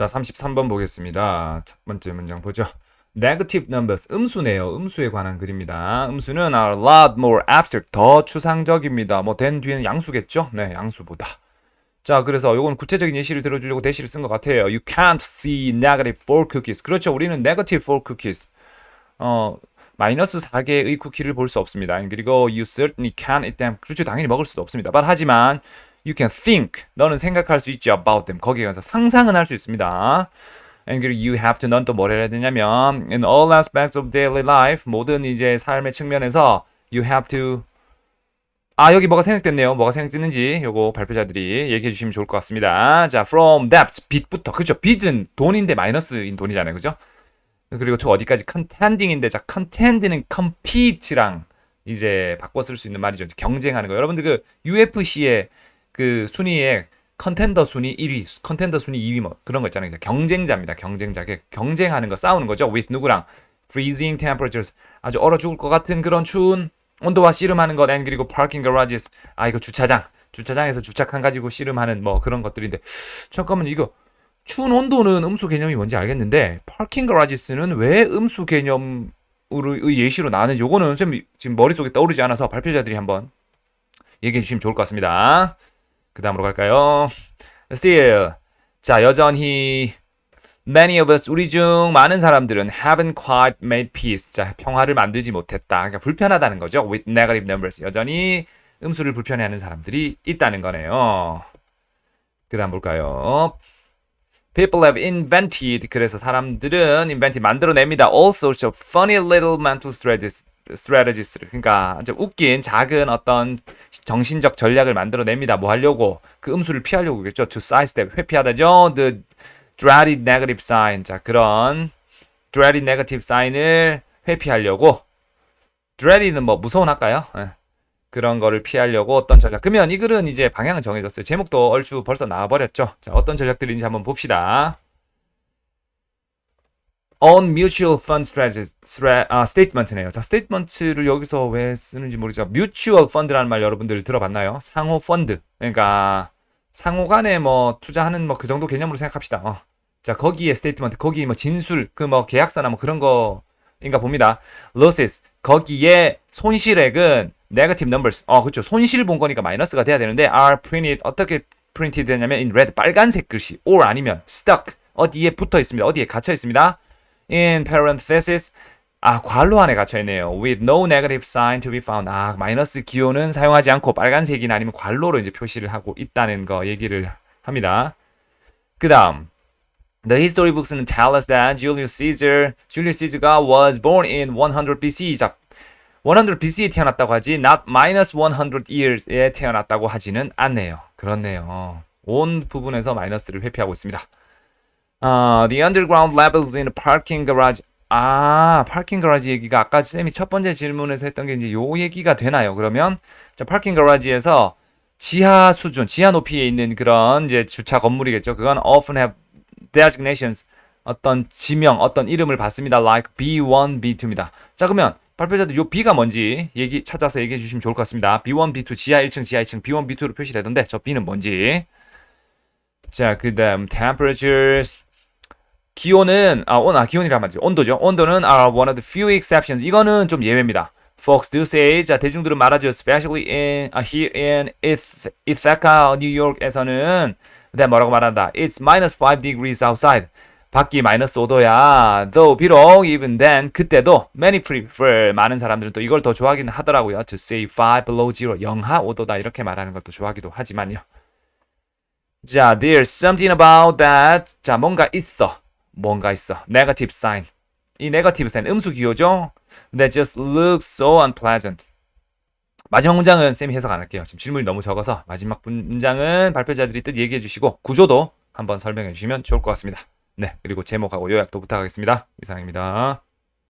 자, 33번 보겠습니다. 첫 번째 문장 보죠. Negative numbers, 음수네요. 음수에 관한 글입니다. 음수는 a lot more abstract, 더 추상적입니다. 뭐 된 뒤에는 양수겠죠? 네, 양수보다. 자, 그래서 요건 구체적인 예시를 들어주려고 대시를 쓴 것 같아요. You can't see negative 4 cookies. 그렇죠. 우리는 negative 4 cookies. 어, 마이너스 4개의 쿠키를 볼 수 없습니다. 그리고 you certainly can't eat them. 그렇죠. 당연히 먹을 수도 없습니다. 하지만 you can think. 너는 생각할 수 있지 about them. 거기에 관해서 상상은 할 수 있습니다. And you have to 넌 또 뭘 해야 되냐면 in all aspects of daily life 모든 이제 삶의 측면에서 you have to 아 여기 뭐가 생각됐네요. 뭐가 생각됐는지 요거 발표자들이 얘기해 주시면 좋을 것 같습니다. 자 from debts 빚부터 그렇죠. 빚은 돈인데 마이너스인 돈이잖아요. 그죠? 그리고 to 어디까지 contending인데 자 contend는 compete랑 이제 바꿔 쓸 수 있는 말이죠. 경쟁하는 거. 여러분들 그 UFC의 그 순위에 컨텐더 순위 1위, 컨텐더 순위 2위 뭐 그런 거 있잖아요. 경쟁자입니다. 경쟁자. 그 경쟁하는 거 싸우는 거죠. with 누구랑 freezing temperatures 아주 얼어 죽을 것 같은 그런 추운 온도와 씨름하는 것 and 그리고 parking garages 아 이거 주차장 주차장에서 주차칸 가지고 씨름하는 뭐 그런 것들인데 잠깐만 이거 추운 온도는 음수 개념이 뭔지 알겠는데 parking garages는 왜 음수 개념으로의 예시로 나왔는지 요거는 쌤 지금 머릿속에 떠오르지 않아서 발표자들이 한번 얘기해 주시면 좋을 것 같습니다. 그 다음으로 갈까요? Still. 자, 여전히 many of us 우리 중 많은 사람들은 haven't quite made peace. 자, 평화를 만들지 못했다. 그러니까 불편하다는 거죠. with negative numbers. 여전히 음수를 불편해하는 사람들이 있다는 거네요. 그 다음 볼까요? People have invented 그래서 사람들은 invented 만들어냅니다. All sorts of funny little mental strategies strategies를 그러니까 아주 웃긴 작은 어떤 정신적 전략을 만들어냅니다. 뭐 하려고 그 음수를 피하려고겠죠. To sidestep 회피하다죠. The dreaded negative sign 자 그런 dreaded negative sign을 회피하려고 dreaded는 뭐 무서운 할까요? 예. 그런 거를 피하려고 어떤 전략. 그러면 이 글은 이제 방향은 정해졌어요. 제목도 얼추 벌써 나와버렸죠. 자, 어떤 전략들인지 한번 봅시다. On mutual fund strategies stra- 아, statement네요. 자, statement를 여기서 왜 쓰는지 모르죠. mutual fund라는 말 여러분들 들어봤나요? 상호 펀드. 그러니까 상호 간에 뭐 투자하는 뭐 그 정도 개념으로 생각합시다. 어. 자, 거기에 statement, 거기 뭐 진술, 그 뭐 계약서나 뭐 그런 거인가 봅니다. losses. 거기에 손실액은 negative numbers. 어, 그렇죠. 손실 본 거니까 마이너스가 돼야 되는데 are printed 어떻게 printed 되냐면 in red 빨간색 글씨 or 아니면 stuck 어디에 붙어 있습니다. 어디에 갇혀 있습니다. In parenthesis 아 괄호 안에 갇혀 있네요. with no negative sign to be found. 아 마이너스 기호는 사용하지 않고 빨간색이나 아니면 괄호로 이제 표시를 하고 있다는 거 얘기를 합니다. 그다음 The history books는 tell us that Julius Caesar, Julius Caesar가 was born in 100 BC. 자, 100 BC에 태어났다고 하지, not minus 100 years에 태어났다고 하지는 않네요. 그렇네요. 온 부분에서 마이너스를 회피하고 있습니다. 어, the underground levels in parking garage. 아, 파킹 가라지 얘기가 아까 쌤이 첫 번째 질문에서 했던 게 이제 요 얘기가 되나요? 그러면 자, 파킹 가라지에서 지하 수준, 지하 높이에 있는 그런 이제 주차 건물이겠죠. 그건 often have designations 어떤 지명, 어떤 이름을 받습니다. like B1, B2입니다. 자, 그러면 발표자들 요 B가 뭔지 얘기 찾아서 얘기해 주시면 좋을 것 같습니다. B1, B2 지하 1층, 지하 2층 B1, B2로 표시되던데 저 B는 뭔지. 자, 그다음 temperatures 기온은 아, 온, 아 기온이란 말이죠. 온도죠. 온도는 are one of the few exceptions. 이거는 좀 예외입니다. Folks do say 자 대중들은 말하죠. Especially in uh, here in Ith- Ithaca, New York에서는 근데 뭐라고 말한다. It's minus 5 degrees outside. 밖이 마이너스 5도야. Though 비록 even then 그때도 many prefer 많은 사람들은 또 이걸 더 좋아하기는 하더라고요. To say 5 below zero 영하 5도다 이렇게 말하는 것도 좋아하기도 하지만요. 자, there's something about that. 자, 뭔가 있어. 뭔가 있어. negative sign. 이 negative sign 음수 기호죠. That just looks so unpleasant. 마지막 문장은 쌤이 해석 안 할게요. 지금 질문이 너무 적어서 마지막 문장은 발표자들이 뜻 얘기해 주시고 구조도 한번 설명해 주시면 좋을 것 같습니다. 네, 그리고 제목하고 요약도 부탁하겠습니다. 이상입니다.